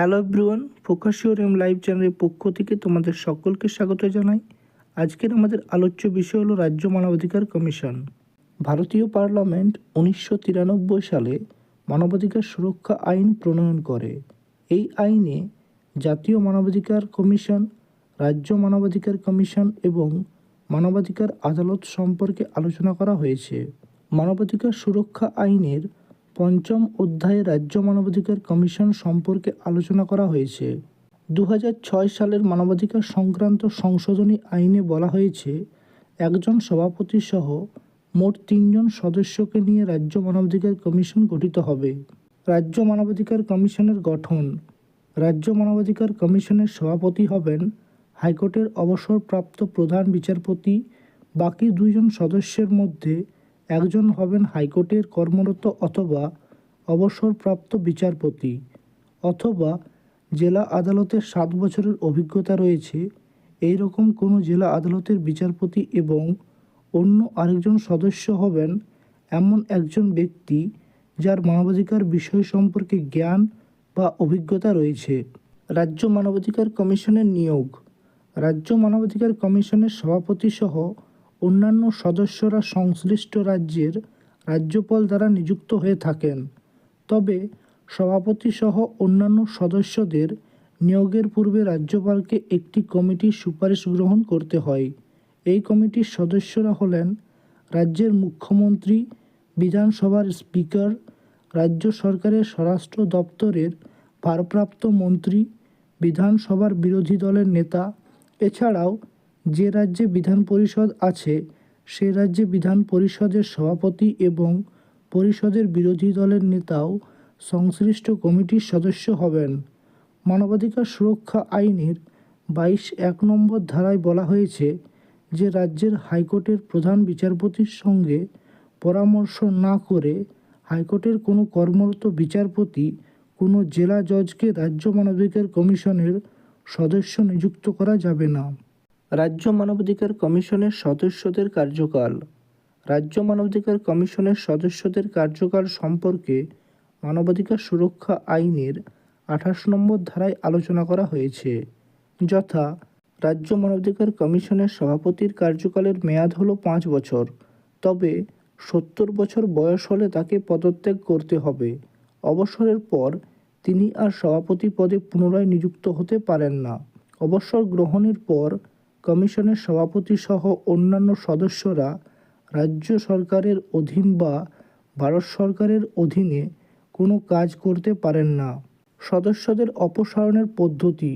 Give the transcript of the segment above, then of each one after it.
Hello ফোকাসিওর M live চ্যানেলের পক্ষ থেকে তোমাদের সকলকে স্বাগত জানাই। আজকের আমাদের আলোচ্য বিষয় হলো রাজ্য মানবাধিকার কমিশন। ভারতীয় পার্লামেন্ট উনিশশো তিরানব্বই সালে মানবাধিকার সুরক্ষা আইন প্রণয়ন করে। এই আইনে জাতীয় মানবাধিকার কমিশন, রাজ্য মানবাধিকার কমিশন এবং মানবাধিকার আদালত সম্পর্কে আলোচনা করা হয়েছে। মানবাধিকার সুরক্ষা আইনের পঞ্চম অধ্যায়ে রাজ্য মানবাধিকার কমিশন সম্পর্কে আলোচনা করা হয়েছে। দু সালের মানবাধিকার সংক্রান্ত সংশোধনী আইনে বলা হয়েছে, একজন সভাপতি সহ মোট তিনজন সদস্যকে নিয়ে রাজ্য মানবাধিকার কমিশন গঠিত হবে। রাজ্য মানবাধিকার কমিশনের গঠন। রাজ্য মানবাধিকার কমিশনের সভাপতি হবেন হাইকোর্টের অবসরপ্রাপ্ত প্রধান বিচারপতি, বাকি দুইজন সদস্যের মধ্যে একজন হবেন হাইকোর্টের কর্মরত অথবা অবসরপ্রাপ্ত বিচারপতি অথবা জেলা আদালতের সাত বছরের অভিজ্ঞতা রয়েছে। এই রকম কোনো জেলা আদালতের বিচারপতি এবং অন্য আরেকজন সদস্য হবেন এমন একজন ব্যক্তি যার মানবাধিকার বিষয় সম্পর্কে জ্ঞান বা অভিজ্ঞতা রয়েছে। রাজ্য মানবাধিকার কমিশনের নিয়োগ। রাজ্য মানবাধিকার কমিশনের সভাপতি সহ অন্যান্য সদস্যরা সংশ্লিষ্ট রাজ্যের রাজ্যপাল দ্বারা নিযুক্ত হয়ে থাকেন। তবে সভাপতি সহ অন্যান্য সদস্যদের নিয়োগের পূর্বে রাজ্যপালকে একটি কমিটির সুপারিশ গ্রহণ করতে হয়। এই কমিটির সদস্যরা হলেন রাজ্যের মুখ্যমন্ত্রী, বিধানসভার স্পিকার, রাজ্য সরকারের স্বরাষ্ট্র দপ্তরের ভারপ্রাপ্ত মন্ত্রী, বিধানসভার বিরোধী দলের নেতা, এছাড়াও যে রাজ্যে বিধান পরিষদ আছে, সে রাজ্যে বিধান পরিষদের সভাপতি এবং পরিষদের বিরোধী দলের নেতাও সংশ্লিষ্ট কমিটির সদস্য হবেন। মানবাধিকার সুরক্ষা আইনের বাইশ এক নম্বর ধারায় বলা হয়েছে যে রাজ্যের হাইকোর্টের প্রধান বিচারপতির সঙ্গে পরামর্শ না করে হাইকোর্টের কোনো কর্মরত বিচারপতি কোনো জেলা জজকে রাজ্য মানবাধিকার কমিশনের সদস্য নিযুক্ত করা যাবে না। রাজ্য মানবাধিকার কমিশনের সদস্যদের কার্যকাল। রাজ্য মানবাধিকার কমিশনের সদস্যদের কার্যকাল সম্পর্কে মানবাধিকার সুরক্ষা আইনের আঠাশ নম্বর ধারায় আলোচনা করা হয়েছে, যথা রাজ্য মানবাধিকার কমিশনের সভাপতির কার্যকালের মেয়াদ হলো পাঁচ বছর, তবে সত্তর বছর বয়স হলে তাকে পদত্যাগ করতে হবে। অবসরের পর তিনি আর সভাপতি পদে পুনরায় নিযুক্ত হতে পারেন না। অবসর গ্রহণের পর কমিশনের সভাপতি সহ অন্যান্য সদস্যরা রাজ্য সরকারের অধীন বা ভারত সরকারের অধীনে কোনো কাজ করতে পারেন না। সদস্যদের অপসারণের পদ্ধতি।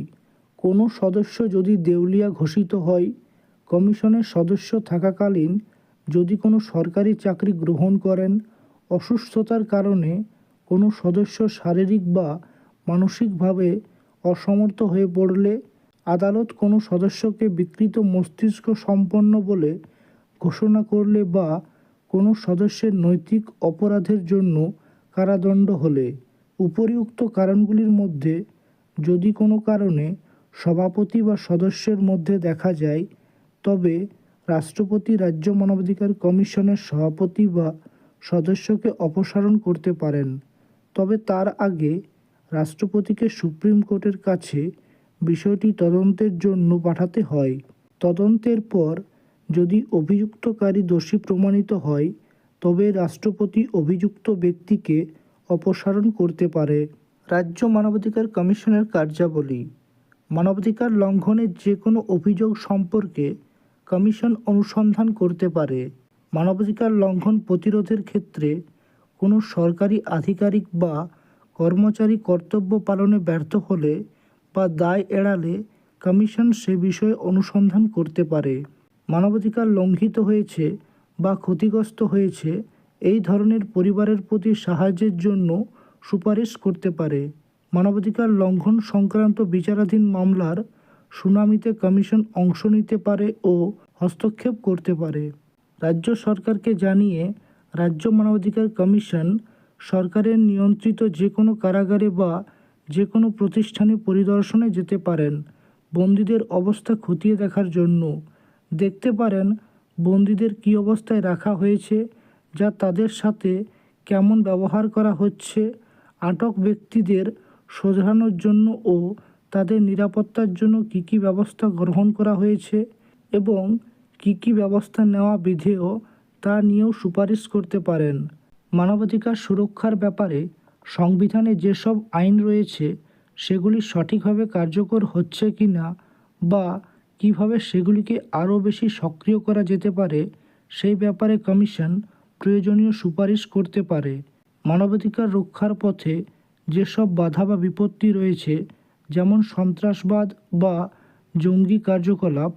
কোনো সদস্য যদি দেউলিয়া ঘোষিত হয়, কমিশনের সদস্য থাকাকালীন যদি কোনো সরকারি চাকরি গ্রহণ করেন, অসুস্থতার কারণে কোনো সদস্য শারীরিক বা মানসিকভাবে অসমর্থ হয়ে পড়লে আদালত কোনো সদস্যকে বিকৃত মস্তিষ্ক সম্পন্ন বলে ঘোষণা করলে বা কোনো সদস্যের নৈতিক অপরাধের জন্য কারাদণ্ড হলে। উপরিউক্ত কারণগুলির মধ্যে যদি কোনো কারণে সভাপতি বা সদস্যের মধ্যে দেখা যায়, তবে রাষ্ট্রপতি, রাজ্য মানবাধিকার কমিশনের সভাপতি বা সদস্যকে অপসারণ করতে পারেন। তবে তার আগে রাষ্ট্রপতিকে সুপ্রিম কোর্টের কাছে বিষয়টি তদন্তের জন্য পাঠাতে হয়। তদন্তের পর যদি অভিযুক্তকারী দোষী প্রমাণিত হয়, তবে রাষ্ট্রপতি অভিযুক্ত ব্যক্তিকে অপসারণ করতে পারে। রাজ্য মানবাধিকার কমিশনের কার্যাবলী। মানবাধিকার লঙ্ঘনের যে কোনো অভিযোগ সম্পর্কে কমিশন অনুসন্ধান করতে পারে। মানবাধিকার লঙ্ঘন প্রতিরোধের ক্ষেত্রে কোনো সরকারি আধিকারিক বা কর্মচারী কর্তব্য পালনে ব্যর্থ হলে বা দায় এড়ালে কমিশন সে বিষয়ে অনুসন্ধান করতে পারে। মানবাধিকার লঙ্ঘিত হয়েছে বা ক্ষতিগ্রস্ত হয়েছে এই ধরনের পরিবারের প্রতি সাহায্যের জন্য সুপারিশ করতে পারে। মানবাধিকার লঙ্ঘন সংক্রান্ত বিচারাধীন মামলার শুনানিতে কমিশন অংশ নিতে পারে ও হস্তক্ষেপ করতে পারে। রাজ্য সরকারকে জানিয়ে রাজ্য মানবাধিকার কমিশন সরকারের নিয়ন্ত্রিত যে কোনো কারাগারে বা যে কোনো প্রতিষ্ঠানে পরিদর্শনে যেতে পারেন। বন্দীদের অবস্থা খতিয়ে দেখার জন্য। দেখতে পারেন বন্দীদের কী অবস্থায় রাখা হয়েছে, যা তাদের সাথে কেমন ব্যবহার করা হচ্ছে, আটক ব্যক্তিদের শোধরানোর জন্য ও তাদের নিরাপত্তার জন্য কী কী ব্যবস্থা গ্রহণ করা হয়েছে এবং কী কী ব্যবস্থা নেওয়া বিধেয় তা নিয়েও সুপারিশ করতে পারেন। মানবাধিকার সুরক্ষার ব্যাপারে সংবিধানে যেসব আইন রয়েছে, সেগুলি সঠিকভাবে কার্যকর হচ্ছে কি না বা কীভাবে সেগুলিকে আরও বেশি সক্রিয় করা যেতে পারে, সেই ব্যাপারে কমিশন প্রয়োজনীয় সুপারিশ করতে পারে। মানবাধিকার রক্ষার পথে যেসব বাধা বা বিপত্তি রয়েছে, যেমন সন্ত্রাসবাদ বা জঙ্গি কার্যকলাপ,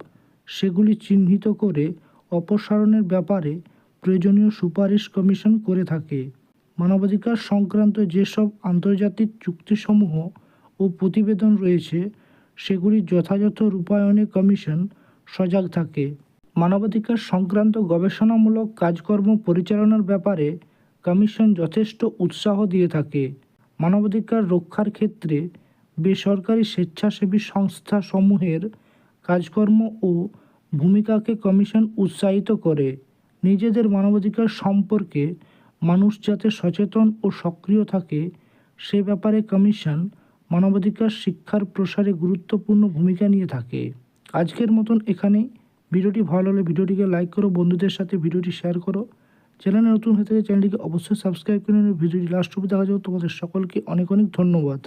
সেগুলি চিহ্নিত করে অপসারণের ব্যাপারে প্রয়োজনীয় সুপারিশ কমিশন করে থাকে। মানবাধিকার সংক্রান্ত যেসব আন্তর্জাতিক চুক্তিসমূহ ও প্রতিবেদন রয়েছে, সেগুলি যথাযথ রূপায়ণে কমিশন সজাগ থাকে। মানবাধিকার সংক্রান্ত গবেষণামূলক কাজকর্ম পরিচালনার ব্যাপারে কমিশন যথেষ্ট উৎসাহ দিয়ে থাকে। মানবাধিকার রক্ষার ক্ষেত্রে বেসরকারি স্বেচ্ছাসেবী সংস্থাসমূহের কাজকর্ম ও ভূমিকাকে কমিশন উৎসাহিত করে। নিজেদের মানবাধিকার সম্পর্কে মানুষ যাতে সচেতন ও সক্রিয় থাকে, সে ব্যাপারে কমিশন মানবাধিকার শিক্ষার প্রসারে গুরুত্বপূর্ণ ভূমিকা নিয়ে থাকে। আজকের মতন এখানেই। ভিডিওটি ভালো হলে ভিডিওটিকে লাইক করো, বন্ধুদের সাথে ভিডিওটি শেয়ার করো। চ্যানেলে নতুন হয়ে থাকে চ্যানেলটিকে অবশ্যই সাবস্ক্রাইব করে ভিডিওটি লাস্ট অবধি দেখা যাবে তোমাদের সকলকে অনেক অনেক ধন্যবাদ।